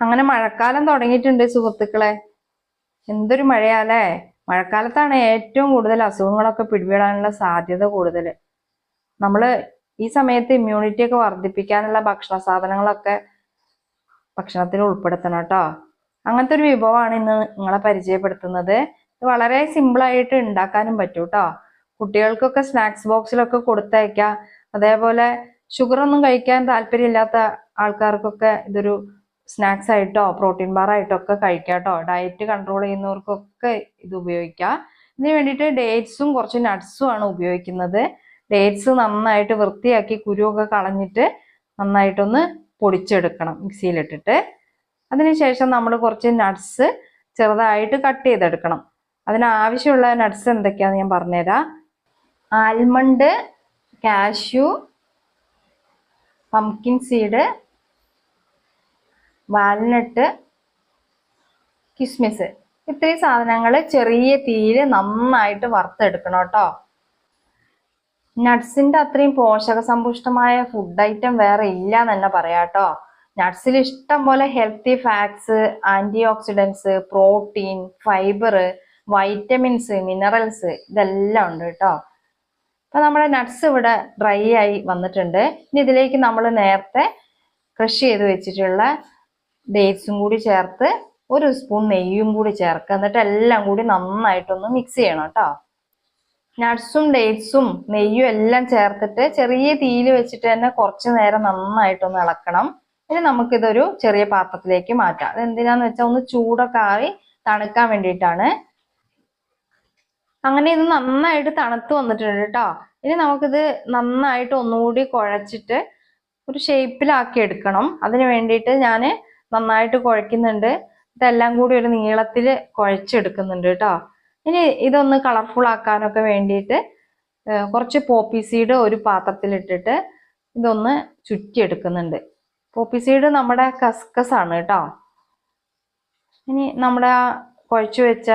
അങ്ങനെ മഴക്കാലം തുടങ്ങിയിട്ടുണ്ട് സുഹൃത്തുക്കളെ. എന്തൊരു മഴയാലേ മഴക്കാലത്താണ് ഏറ്റവും കൂടുതൽ അസുഖങ്ങളൊക്കെ പിടിപെടാനുള്ള സാധ്യത കൂടുതൽ. നമ്മൾ ഈ സമയത്ത് ഇമ്മ്യൂണിറ്റി ഒക്കെ വർദ്ധിപ്പിക്കാനുള്ള ഭക്ഷണ സാധനങ്ങളൊക്കെ ഭക്ഷണത്തിൽ ഉൾപ്പെടുത്തണം കേട്ടോ. അങ്ങനത്തെ ഒരു വിഭവമാണ് ഇന്ന് നിങ്ങളെ പരിചയപ്പെടുത്തുന്നത്. ഇത് വളരെ സിമ്പിൾ ആയിട്ട് ഉണ്ടാക്കാനും പറ്റും കേട്ടോ. കുട്ടികൾക്കൊക്കെ സ്നാക്സ് ബോക്സിലൊക്കെ കൊടുത്തയക്കാം. അതേപോലെ ഷുഗർ ഒന്നും കഴിക്കാൻ താല്പര്യമില്ലാത്ത ആൾക്കാർക്കൊക്കെ ഇതൊരു സ്നാക്സ് ആയിട്ടോ പ്രോട്ടീൻ ബാർ ആയിട്ടോ ഒക്കെ കഴിക്കാം കേട്ടോ ഡയറ്റ് കൺട്രോൾ ചെയ്യുന്നവർക്കൊക്കെ ഇത് ഉപയോഗിക്കാം. ഇതിന് വേണ്ടിയിട്ട് ഡേറ്റ്സും കുറച്ച് നട്ട്സും ആണ് ഉപയോഗിക്കുന്നത്. ഡേറ്റ്സ് നന്നായിട്ട് വൃത്തിയാക്കി കുരുവൊക്കെ കളഞ്ഞിട്ട് നന്നായിട്ടൊന്ന് പൊടിച്ചെടുക്കണം മിക്സിയിലിട്ടിട്ട്. അതിനുശേഷം നമ്മൾ കുറച്ച് നട്ട്സ് ചെറുതായിട്ട് കട്ട് ചെയ്തെടുക്കണം. അതിനാവശ്യമുള്ള നട്ട്സ് എന്തൊക്കെയാണെന്ന് ഞാൻ പറഞ്ഞുതരാം. Almond cashew pumpkin seed walnut കിസ്മിസ്. ഇത്രയും സാധനങ്ങൾ ചെറിയ തീയിൽ നന്നായിട്ട് വറുത്തെടുക്കണം കേട്ടോ. നട്ട്സിന്റെ അത്രയും പോഷക സമ്പുഷ്ടമായ ഫുഡ് ഐറ്റം വേറെ ഇല്ല എന്ന് തന്നെ പറയാം കേട്ടോ. നട്ട്സിൽ ഇഷ്ടം പോലെ healthy fats antioxidants protein fibre vitamins minerals ഇതെല്ലാം ഉണ്ട് കേട്ടോ. അപ്പൊ നമ്മുടെ നട്ട്സ് ഇവിടെ ഡ്രൈ ആയി വന്നിട്ടുണ്ട്. ഇനി ഇതിലേക്ക് നമ്മൾ നേരത്തെ ക്രഷ് ചെയ്ത് വെച്ചിട്ടുള്ള ഡേറ്റ്സും കൂടി ചേർത്ത് ഒരു സ്പൂൺ നെയ്യും കൂടി ചേർക്കുക. എന്നിട്ട് എല്ലാം കൂടി നന്നായിട്ടൊന്ന് മിക്സ് ചെയ്യണം കേട്ടോ. നട്ട്സും ഡേറ്റ്സും നെയ്യും എല്ലാം ചേർത്തിട്ട് ചെറിയ തീയിൽ വെച്ചിട്ട് തന്നെ കുറച്ച് നേരം നന്നായിട്ടൊന്ന് ഇളക്കണം. ഇനി നമുക്കിതൊരു ചെറിയ പാത്രത്തിലേക്ക് മാറ്റാം. അത് എന്തിനാന്ന് വെച്ചാൽ ഒന്ന് ചൂടൊക്കെ ആയി തണുക്കാൻ വേണ്ടിയിട്ടാണ്. അങ്ങനെ ഇത് നന്നായിട്ട് തണുത്ത് വന്നിട്ടുണ്ട് കേട്ടോ. ഇനി നമുക്കിത് നന്നായിട്ട് ഒന്നുകൂടി കുഴച്ചിട്ട് ഒരു ഷേപ്പിലാക്കി എടുക്കണം. അതിന് വേണ്ടിയിട്ട് ഞാൻ നന്നായിട്ട് കുഴയ്ക്കുന്നുണ്ട്. ഇതെല്ലാം കൂടി ഒരു നീളത്തിൽ കുഴച്ചെടുക്കുന്നുണ്ട് കേട്ടോ ഇനി ഇതൊന്ന് കളർഫുൾ ആക്കാനൊക്കെ വേണ്ടിയിട്ട് കുറച്ച് പോപ്പി സീഡ് ഒരു പാത്രത്തിലിട്ടിട്ട് ഇതൊന്ന് ചുറ്റിയെടുക്കുന്നുണ്ട്. പോപ്പി സീഡ് നമ്മുടെ കസ്കസ് ആണ് കേട്ടോ ഇനി നമ്മുടെ ആ കുഴച്ചു വെച്ച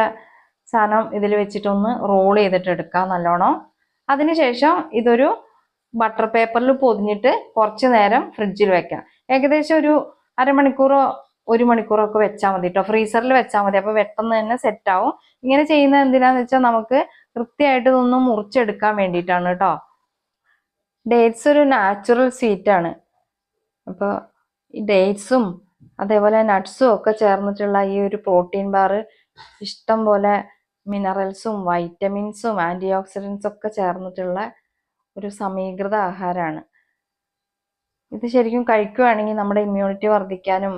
സാധനം ഇതിൽ വെച്ചിട്ടൊന്ന് റോൾ ചെയ്തിട്ട് എടുക്കാം നല്ലോണം അതിനുശേഷം ഇതൊരു ബട്ടർ പേപ്പറിൽ പൊതിഞ്ഞിട്ട് കുറച്ച് നേരം ഫ്രിഡ്ജിൽ വെക്കാം. ഏകദേശം ഒരു അരമണിക്കൂറോ ഒരു മണിക്കൂറോ ഒക്കെ വെച്ചാൽ മതി കേട്ടോ ഫ്രീസറിൽ വെച്ചാൽ മതി. അപ്പൊ പെട്ടെന്ന് തന്നെ സെറ്റ് ആവും. ഇങ്ങനെ ചെയ്യുന്നത് എന്തിനാന്ന് വെച്ചാൽ നമുക്ക് കൃത്യമായിട്ട് ഇതൊന്ന് മുറിച്ചെടുക്കാൻ വേണ്ടിയിട്ടാണ് കേട്ടോ ഡേറ്റ്സ് ഒരു നാച്ചുറൽ സ്വീറ്റ് ആണ്. അപ്പോൾ ഈ ഡേറ്റ്സും അതേപോലെ നട്ട്സും ഒക്കെ ചേർന്നിട്ടുള്ള ഈ ഒരു പ്രോട്ടീൻ ബാർ ഇഷ്ടം പോലെ മിനറൽസും വൈറ്റമിൻസും ആന്റി ഓക്സിഡൻസും ഒക്കെ ചേർന്നിട്ടുള്ള ഒരു സമീകൃത ആഹാരമാണ് ഇത് ശരിക്കും കഴിക്കുകയാണെങ്കിൽ നമ്മുടെ ഇമ്മ്യൂണിറ്റി വർദ്ധിക്കാനും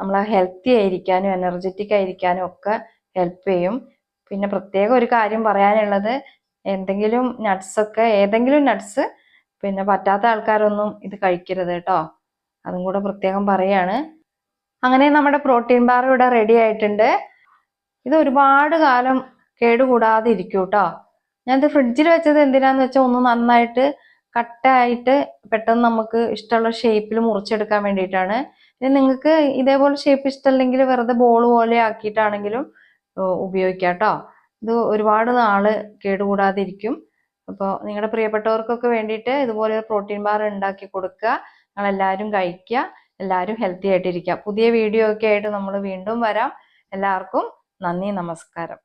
നമ്മൾ ഹെൽത്തി ആയിരിക്കാനും എനർജറ്റിക് ആയിരിക്കാനും ഒക്കെ ഹെൽപ്പ് ചെയ്യും. പിന്നെ പ്രത്യേകം ഒരു കാര്യം പറയാനുള്ളത് എന്തെങ്കിലും നട്ട്സ് ഒക്കെ ഏതെങ്കിലും നട്ട്സ് പിന്നെ പറ്റാത്ത ആൾക്കാരൊന്നും ഇത് കഴിക്കരുത് കേട്ടോ. അതും കൂടെ പ്രത്യേകം പറയാണ്. അങ്ങനെ നമ്മുടെ പ്രോട്ടീൻ ബാർ ഇവിടെ റെഡി ആയിട്ടുണ്ട്. ഇത് ഒരുപാട് കാലം കേടുകൂടാതെ ഇരിക്കും കേട്ടോ. ഞാനിത് ഫ്രിഡ്ജിൽ വെച്ചത് എന്തിനാന്ന് വെച്ചാൽ ഒന്ന് നന്നായിട്ട് കട്ടായിട്ട് പെട്ടെന്ന് നമുക്ക് ഇഷ്ടമുള്ള ഷേപ്പിൽ മുറിച്ചെടുക്കാൻ വേണ്ടിയിട്ടാണ്. ഇനി നിങ്ങൾക്ക് ഇതേപോലെ ഷേപ്പ് ഇഷ്ടമല്ലെങ്കിൽ വെറുതെ ബോൾ പോലെ ആക്കിയിട്ടാണെങ്കിലും ഉപയോഗിക്കാം കേട്ടോ. ഇത് ഒരുപാട് നാൾ കേടുകൂടാതിരിക്കും. അപ്പോൾ നിങ്ങളുടെ പ്രിയപ്പെട്ടവർക്കൊക്കെ വേണ്ടിയിട്ട് ഇതുപോലെ പ്രോട്ടീൻ ബാർ ഉണ്ടാക്കി കൊടുക്കുക. നിങ്ങൾ എല്ലാവരും കഴിക്കുക. എല്ലാവരും ഹെൽത്തി ആയിട്ടിരിക്കുക. പുതിയ വീഡിയോ ഒക്കെ ആയിട്ട് നമ്മൾ വീണ്ടും വരാം. എല്ലാവർക്കും നന്ദി നമസ്കാരം.